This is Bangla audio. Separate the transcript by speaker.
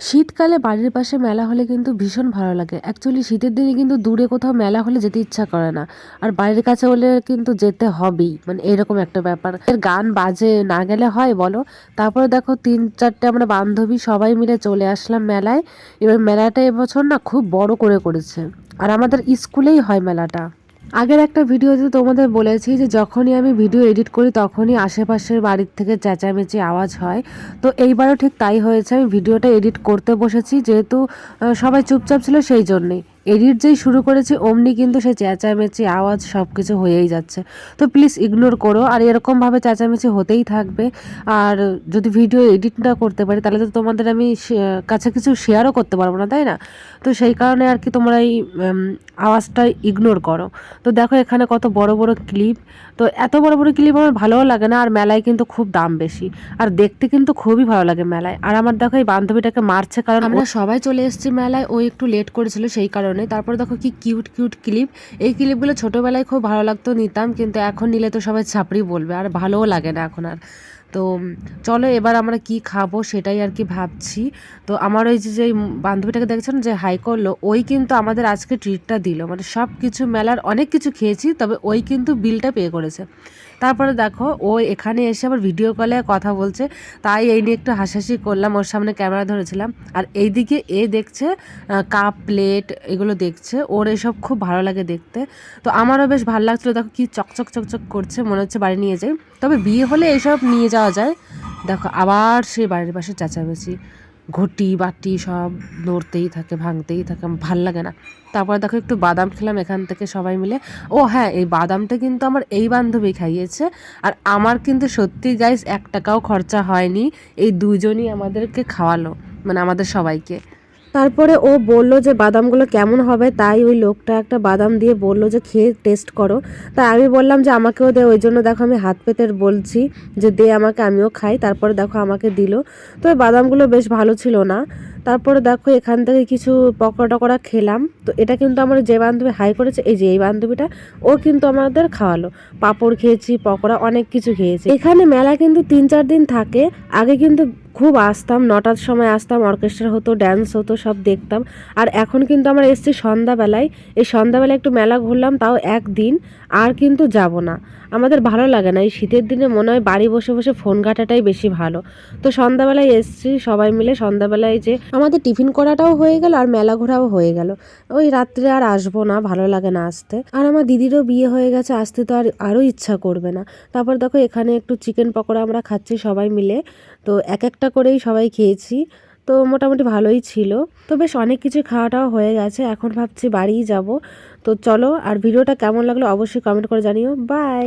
Speaker 1: শীতকালে বাড়ির পাশে মেলা হলে কিন্তু ভীষণ ভালো লাগে। অ্যাকচুয়ালি শীতের দিনে কিন্তু দূরে কোথাও মেলা হলে যেতে ইচ্ছা করে না। আর বাড়ির কাছে হলে কিন্তু যেতে হবেই। মানে এরকম একটা ব্যাপার। গান বাজে, না গেলে হয়, বলো। তারপরে দেখো, তিন চারটে আমরা বান্ধবী সবাই মিলে চলে আসলাম মেলায়। এবার মেলাটা এবছর না খুব বড় করে করেছে। আর আমাদের স্কুলেই হয় মেলাটা। আগের একটা ভিডিওতে তোমাদের বলেছি যে যখনই আমি ভিডিও এডিট করি তখনই আশেপাশের বাড়ির থেকে চেঁচামেচি আওয়াজ হয়। তো এইবারও ঠিক তাই হয়েছে, আমি ভিডিওটা এডিট করতে বসেছি, যেহেতু সবাই চুপচাপ ছিল সেই জন্যেই। এডিট যেই শুরু করেছি অমনি কিন্তু সেই চেঁচামেচি আওয়াজ সব কিছু হয়েই যাচ্ছে। তো প্লিজ ইগনোর করো আর এরকমভাবে চেঁচামেচি হতেই থাকবে। আর যদি ভিডিও এডিট না করতে পারি তাহলে তো তোমাদের আমি কাছে কিছু শেয়ারও করতে পারব না তাই না? তো সেই কারণে আর কি তোমরা এই আওয়াজটা ইগনোর করো। তো দেখো এখানে কত বড় বড় ক্লিপ তো এত বড় বড় ক্লিপ আমার ভালোও লাগে না আর মেলায় কিন্তু খুব দাম বেশি। আর দেখতে কিন্তু খুবই ভালো লাগে মেলায়। আর আমার দেখো এই বান্ধবীটাকে মারছে কারণ আমরা সবাই চলে এসেছি মেলায় ও একটু লেট করেছিল সেই কারণে তারপরে দেখো কি কিউট কিউট ক্লিপ এই ক্লিপগুলো ছোটোবেলায় খুব ভালো লাগতো নিতাম, কিন্তু এখন নিলে তো সবাই ছাপড়ি বলবে, আর ভালোও লাগে না এখন আর। তো চলো এবার আমরা কি খাব সেটাই আর কি ভাবছি। তো আমার ওই যে যেই বান্ধবীটাকে দেখছেন যে হাই করল, ওই কিন্তু আমাদের আজকে ট্রিটটা দিল। মানে সব কিছু মেলার অনেক কিছু খেয়েছি, তবে ওই কিন্তু বিলটা পে করেছে। তারপরে দেখো, ও এখানে এসে আবার ভিডিও কলে কথা বলছে, তাই এই নিয়ে একটু হাসাহাসি করলাম, ওর সামনে ক্যামেরা ধরেছিলাম। আর এইদিকে এ দেখছে কাপ প্লেট এগুলো দেখছে, ওর এসব খুব ভালো লাগে দেখতে। তো আমারও বেশ ভালো লাগছিল, দেখো কি চকচক চকচক করছে, মনে হচ্ছে বাড়ি নিয়ে যাই। তবে বিয়ে হলে এসব নিয়ে যাওয়া যায়। দেখো, আবার সেই বাড়ির পাশে চেঁচামেচি। ঘটি, বাটি সব নড়তেই থাকে, ভাঙতেই থাকে, ভালো লাগে না। তারপরে দেখো, একটু বাদাম খেলাম এখান থেকে সবাই মিলে। ও হ্যাঁ এই বাদামটা কিন্তু আমার এই বান্ধবী খাইয়েছে। আর আমার কিন্তু সত্যি গাইস এক টাকাও খরচা হয়নি। এই দুজনই আমাদেরকে খাওয়ালো মানে আমাদের সবাইকে। তারপরে ও বলল যে বাদামগুলো কেমন হবে, তাই ওই লোকটা একটা বাদাম দিয়ে বলল যে খেয়ে টেস্ট করো। তাই আমি বললাম যে আমাকেও দে, ওই জন্য দেখো আমি হাত পেতে বলছি যে দে আমাকে, আমিও খাই। তারপরে দেখো আমাকে দিল। তো ওই বাদামগুলো বেশ ভালো ছিল না। তারপরে দেখো এখান থেকে কিছু পকোড়া টকোড়া খেলাম। তো এটা কিন্তু আমার যে বান্ধবী হাই করেছে, এই যে এই বান্ধবীটা, ও কিন্তু আমাদের খাওয়ালো। পাঁপড় খেয়েছি, পকোড়া অনেক কিছু খেয়েছি। এখানে মেলা কিন্তু তিন চার দিন থাকে। আগে কিন্তু খুব আসতাম, নটার সময় আসতাম অর্কেস্ট্রা হতো ড্যান্স হতো, সব দেখতাম। আর এখন কিন্তু আমরা এসেছি সন্ধ্যাবেলায়। এই সন্ধ্যাবেলায় একটু মেলা ঘুরলাম, তাও একদিন, আর কিন্তু যাব না। আমাদের ভালো লাগে না, এই শীতের দিনে মনে হয় বাড়ি বসে বসে ফোন ঘাটাটাই বেশি ভালো। তো সন্ধ্যাবেলায় এসছি সবাই মিলে, সন্ধ্যাবেলায় যে আমাদের টিফিন করাটাও হয়ে গেল আর মেলা ঘোরাও হয়ে গেল। ওই রাত্রে আর আসব না, ভালো লাগে না আসতে। আর আমার দিদিরও বিয়ে হয়ে গেছে, আসতে তো আর আরও ইচ্ছা করবে না। তারপর দেখো এখানে একটু চিকেন পকোড়া আমরা খাচ্ছি সবাই মিলে। তো এক একটা করেই সবাই খেয়েছি। তো মোটামুটি ভালোই ছিল। তো বেশ অনেক কিছু খাওয়াটাও হয়ে গেছে। এখন ভাবছি বাড়িই যাব। তো চলো, আর ভিডিওটা কেমন লাগল অবশ্যই কমেন্ট করে জানিও। বাই